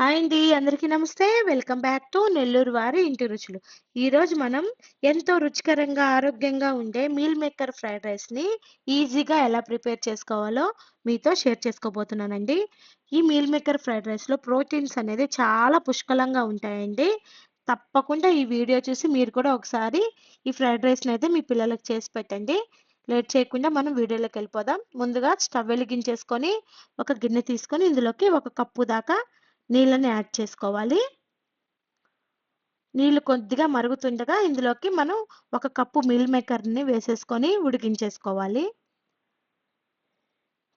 Hi అండి. అందరికీ నమస్తే. వెల్కమ్ బ్యాక్ టు నెల్లూరు వారి ఇంటి రుచులు. ఈరోజు మనం ఎంతో రుచికరంగా, ఆరోగ్యంగా ఉండే మీల్ మేకర్ ఫ్రైడ్ రైస్‌ని ఈజీగా ఎలా ప్రిపేర్ చేసుకోవాలో మీతో షేర్ చేసుకోబోతున్నానండి. ఈ మీల్ మేకర్ ఫ్రైడ్ రైస్‌లో ప్రోటీన్స్ అనేది చాలా పుష్కలంగా ఉంటాయండి. తప్పకుండా ఈ వీడియో చూసి మీరు కూడా ఒకసారి ఈ ఫ్రైడ్ రైస్ని అయితే మీ పిల్లలకి చేసి పెట్టండి. లేట్ చేయకుండా మనం వీడియోలోకి వెళ్ళిపోదాం ముందుగా స్టవ్ వెలిగించేసుకొని, ఒక గిన్నె తీసుకొని ఇందులోకి ఒక కప్పు దాకా నీళ్ళని యాడ్ చేసుకోవాలి. నీళ్ళు కొద్దిగా మరుగుతుండగా ఇందులోకి మనం ఒక కప్పు మీల్ మేకర్‌ని వేసేసుకొని ఉడికించేసుకోవాలి.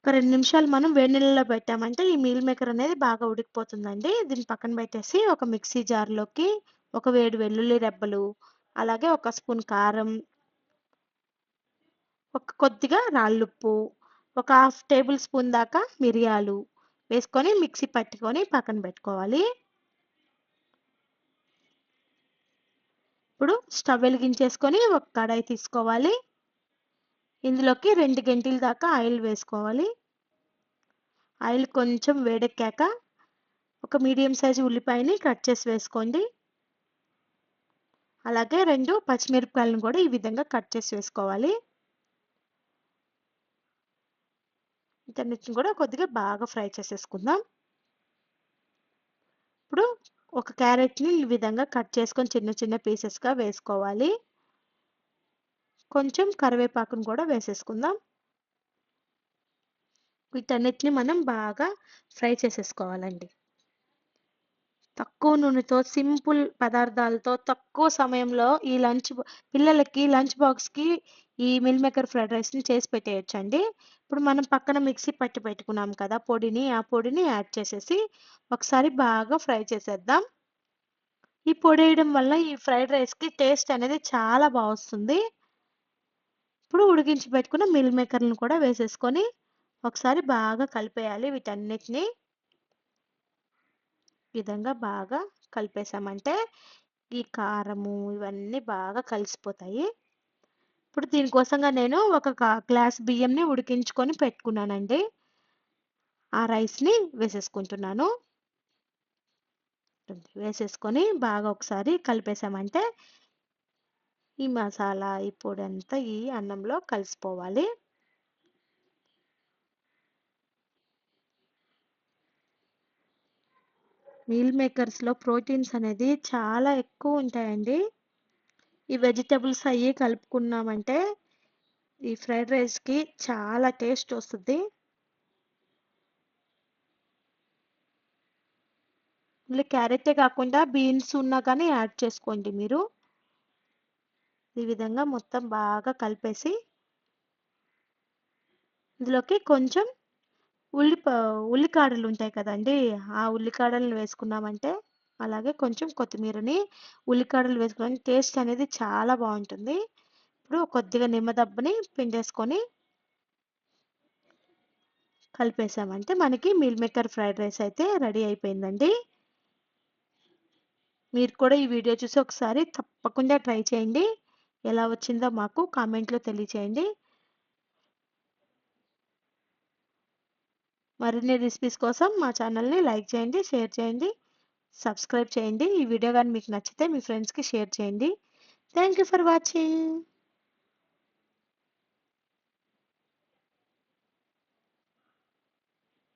ఒక రెండు నిమిషాలు మనం వేడి నీళ్ళలో పెట్టామంటే ఈ మీల్ మేకర్ అనేది బాగా ఉడికిపోతుందండి. దీన్ని పక్కన పెట్టేసి ఒక మిక్సీ జార్‌లోకి ఒక వేడి వెల్లుల్లి రెబ్బలు, అలాగే ఒక స్పూన్ కారం ఒక కొద్దిగా రాళ్ళుప్పు, ఒక హాఫ్ టేబుల్ స్పూన్ దాకా మిరియాలు వేసుకొని మిక్సీ పట్టుకొని పక్కన పెట్టుకోవాలి. ఇప్పుడు స్టవ్ వెలిగించేసుకొని ఒక కడాయి తీసుకోవాలి. ఇందులోకి రెండు గంటల దాకా ఆయిల్ వేసుకోవాలి. ఆయిల్ కొంచెం వేడెక్కాక ఒక మీడియం సైజు ఉల్లిపాయని కట్ చేసి వేసుకోండి. అలాగే రెండు పచ్చిమిరపకాయలను కూడా ఈ విధంగా కట్ చేసి వేసుకోవాలి. వీటన్నిటిని కూడా కొద్దిగా బాగా ఫ్రై చేసేసుకుందాం. ఇప్పుడు ఒక క్యారెట్‌ని ఈ విధంగా కట్ చేసుకొని చిన్న చిన్న పీసెస్‌గా వేసుకోవాలి. కొంచెం కరివేపాకును కూడా వేసేసుకుందాం. వీటన్నిటిని మనం బాగా ఫ్రై చేసేసుకోవాలండి. తక్కువ నూనెతో సింపుల్ పదార్థాలతో తక్కువ సమయంలో ఈ లంచ్ పిల్లలకి లంచ్ బాక్స్‌కి ఈ మిల్ మేకర్ ఫ్రైడ్ రైస్‌ని చేసి పెట్టేయొచ్చండి. ఇప్పుడు మనం పక్కన మిక్సీ పట్టి పెట్టుకున్నాం కదా పొడిని, ఆ పొడిని యాడ్ చేసేసి ఒకసారి బాగా ఫ్రై చేసేద్దాం. ఈ పొడి వేయడం వల్ల ఈ ఫ్రైడ్ రైస్‌కి టేస్ట్ అనేది చాలా బాగుస్తుంది ఇప్పుడు ఉడికించి పెట్టుకున్న మిల్ మేకర్‌లను కూడా వేసేసుకొని ఒకసారి బాగా కలిపేయాలి వీటన్నిటిని. విధంగా బాగా కలిపేసామంటే ఈ కారము ఇవన్నీ బాగా కలిసిపోతాయి. ఇప్పుడు దీనికోసంగా నేను ఒక గ్లాస్ బియ్యంని ఉడికించుకొని పెట్టుకున్నానండి. ఆ రైస్‌ని వేసేసుకుంటున్నాను. వేసేసుకొని బాగా ఒకసారి కలిపేసామంటే ఈ మసాలా, ఈ అంతా ఈ అన్నంలో కలిసిపోవాలి. మీల్ మేకర్స్‌లో ప్రోటీన్స్ అనేది చాలా ఎక్కువ ఉంటాయండి. ఈ వెజిటబుల్స్ అవి కలుపుకున్నామంటే ఈ ఫ్రైడ్ రైస్‌కి చాలా టేస్ట్ వస్తుంది ఇందులో క్యారెటే కాకుండా బీన్స్ ఉన్నా కానీ యాడ్ చేసుకోండి మీరు. ఈ విధంగా మొత్తం బాగా కలిపేసి ఇందులోకి కొంచెం ఉల్లిప ఉల్లికాడలు ఉంటాయి కదండి ఆ ఉల్లికాడలను వేసుకున్నామంటే అలాగే కొంచెం కొత్తిమీరని, ఉల్లికాడలు వేసుకొని టేస్ట్ అనేది చాలా బాగుంటుంది ఇప్పుడు కొద్దిగా నిమ్మదబ్బని పిండేసుకొని కలిపేసామంటే మనకి మీల్ మేకర్ ఫ్రైడ్ రైస్ అయితే రెడీ అయిపోయిందండి. మీరు కూడా ఈ వీడియో చూసి ఒకసారి తప్పకుండా ట్రై చేయండి. ఎలా వచ్చిందో మాకు కామెంట్‌లో తెలియచేయండి. మరిన్ని రెసిపీస్ కోసం మా ఛానల్‌ని లైక్ చేయండి, షేర్ చేయండి, సబ్స్క్రైబ్ చేయండి. ఈ వీడియో కానీ మీకు నచ్చితే మీ ఫ్రెండ్స్‌కి షేర్ చేయండి. Thank you for watching.